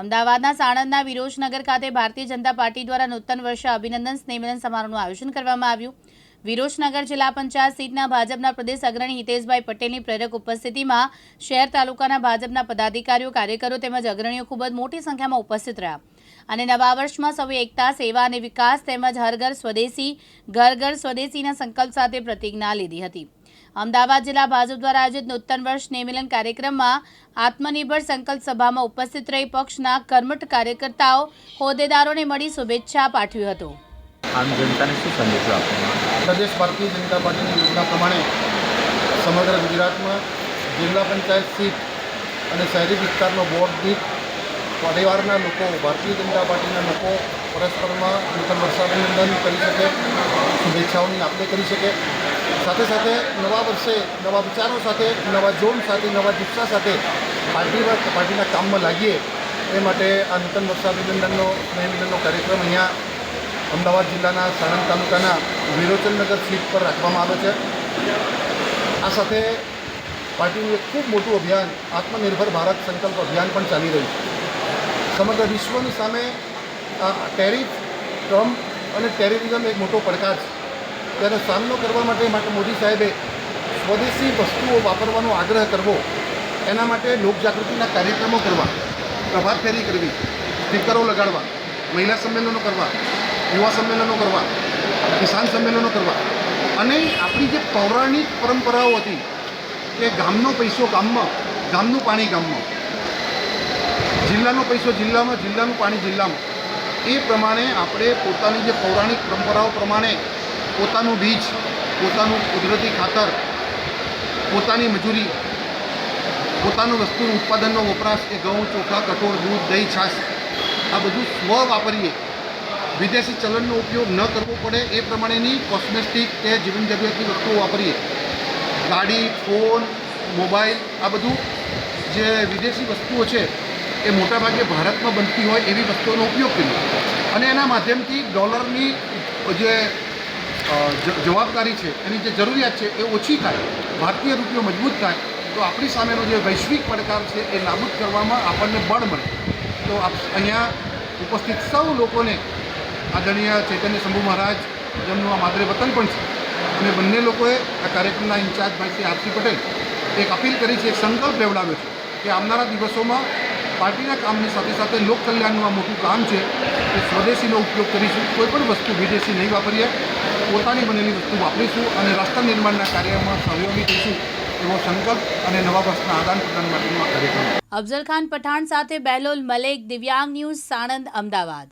અમદાવાદના સાણંદના વિરોજનગર ખાતે ભારતીય જનતા પાર્ટી દ્વારા નૂતન વર્ષે અભિનંદન, સ્નેહમિલન સમારોહનું આયોજન કરવામાં આવ્યું. વિરોજનગર જિલ્લા પંચાયત સીટના ભાજપના પ્રદેશ અગ્રણી હિતેશભાઈ પટેલની પ્રેરક ઉપસ્થિતિમાં શહેર તાલુકાના ભાજપના પદાધિકારીઓ, કાર્યકરો તેમજ અગ્રણીઓ ખૂબ જ મોટી સંખ્યામાં ઉપસ્થિત રહ્યા. અને નવા વર્ષમાં સૌએ એકતા, સેવા અને વિકાસ તેમજ હર ઘર સ્વદેશી, ઘર ઘર સ્વદેશીના સંકલ્પ સાથે પ્રતિજ્ઞા લીધી હતી. અમદાવાદ જિલ્લા ભાજપ દ્વારા આયોજિત નૂતન વર્ષ નિમિલન કાર્યક્રમમાં આત્મનિર્ભર સંકલ્પ સભામાં ઉપસ્થિત રહી પક્ષના કર્મઠ કાર્યકર્તાઓ હોદ્દેદારોને મળી શુભેચ્છા પાઠવી હતો. આમ જનતાને શું સંદેશો આપવાનો પ્રદેશ ભારતીય જનતા પાર્ટીની યોજના પ્રમાણે સમગ્ર ગુજરાતમાં જિલ્લા પંચાયત સીટ અને શહેરી વિસ્તારનો બોર્ડ દીઠ પરિવારના લોકો ભારતીય જનતા પાર્ટીના લોકો પરસ્પરમાં નૂતન વર્ષાભિનંદન કરી શકે. શુભેચ્છાઓની આપ કરી શકે સાથે સાથે નવા વર્ષે નવા વિચારો સાથે, નવા જોમ સાથે, નવા જુસ્સા સાથે પાર્ટીમાં પાર્ટીના કામમાં લાગીએ એ માટે આ નૂતન વર્ષાભિનંદનનો સ્નેહમિલનનો કાર્યક્રમ અહીંયા અમદાવાદ જિલ્લાના સાણંદ તાલુકાના વિરોચનનગર સીટ પર રાખવામાં આવે છે. આ સાથે પાર્ટીનું એક ખૂબ મોટું અભિયાન, આત્મનિર્ભર ભારત સંકલ્પ અભિયાન પણ ચાલી રહ્યું છે. સમગ્ર વિશ્વની સામે આ ટેરિફ, ટ્રમ્પ અને ટેરરિઝમ એક મોટો પડકાર છે. તેનો સામનો કરવા માટે માટે મોદી સાહેબે સ્વદેશી વસ્તુઓ વાપરવાનો આગ્રહ કરવો, એના માટે લોકજાગૃતિના કાર્યક્રમો કરવા, પ્રભાત ફેરી કરવી, સ્ટીકરો લગાડવા, મહિલા સંમેલનો કરવા, યુવા સંમેલનો કરવા, કિસાન સંમેલનો કરવા અને આપણી જે પૌરાણિક પરંપરાઓ હતી કે ગામનો પૈસો ગામમાં, ગામનું પાણી ગામમાં. જિલ્લાનો પૈસો જિલ્લામાં, જિલ્લાનું પાણી જિલ્લામાં. એ પ્રમાણે આપણે પોતાની જે પૌરાણિક પરંપરાઓ પ્રમાણે પોતાનું બીજ, પોતાનું કુદરતી ખાતર, પોતાની મજૂરી, પોતાનું વસ્તુનું ઉત્પાદનનો વપરાશ એ ઘઉં, ચોખા, કઠોળ, દૂધ, દહીં, છાશ, આ બધું સ્વ વાપરીએ. વિદેશી ચલણનો ઉપયોગ ન કરવો પડે, એ પ્રમાણેની કોસ્મેટિક કે જીવન જરૂરિયાતની વસ્તુઓ વાપરીએ. ગાડી, ફોન, મોબાઈલ, આ બધું જે વિદેશી વસ્તુઓ છે એ મોટાભાગે ભારતમાં બનતી હોય એવી વસ્તુઓનો ઉપયોગ કર્યો અને એના માધ્યમથી ડોલરની જે જવાબદારી છે, એની જે જરૂરિયાત છે એ ઓછી થાય, ભારતીય રૂપિયો મજબૂત થાય, તો આપણી સામેનો જે વૈશ્વિક પડકાર છે એ નાબૂદ કરવામાં આપણને બળ મળે. તો આપ અહીંયા ઉપસ્થિત સૌ લોકોને આદરણીય ચૈતન્ય શંભુ મહારાજ જેમનું આ માદરે વતન પણ છે. અને બંને લોકોએ આ કાર્યક્રમના ઇન્ચાર્જ ભાઈ શ્રી આરસી પટેલ એક અપીલ કરી છે, એક સંકલ્પ લેવડાવ્યો છે કે આવનારા દિવસોમાં પાર્ટીના કામની સાથે સાથે લોક કલ્યાણનું આ મોટું કામ છે કે સ્વદેશીનો ઉપયોગ કરીશું. કોઈ પણ વસ્તુ વિદેશી નહીં વાપરીએ. પોતાની બનેલી વસ્તુ વાપરીશું અને રાષ્ટ્ર નિર્માણના કાર્યમાં સહયોગી થઈશું એવો સંકલ્પ અને નવા વર્ષના આદાન પ્રદાન માટેનો આ કાર્યક્રમ. અફઝલ ખાન પઠાણ સાથે બેલોલ મલેક, દિવ્યાંગ ન્યૂઝ, સાણંદ, અમદાવાદ.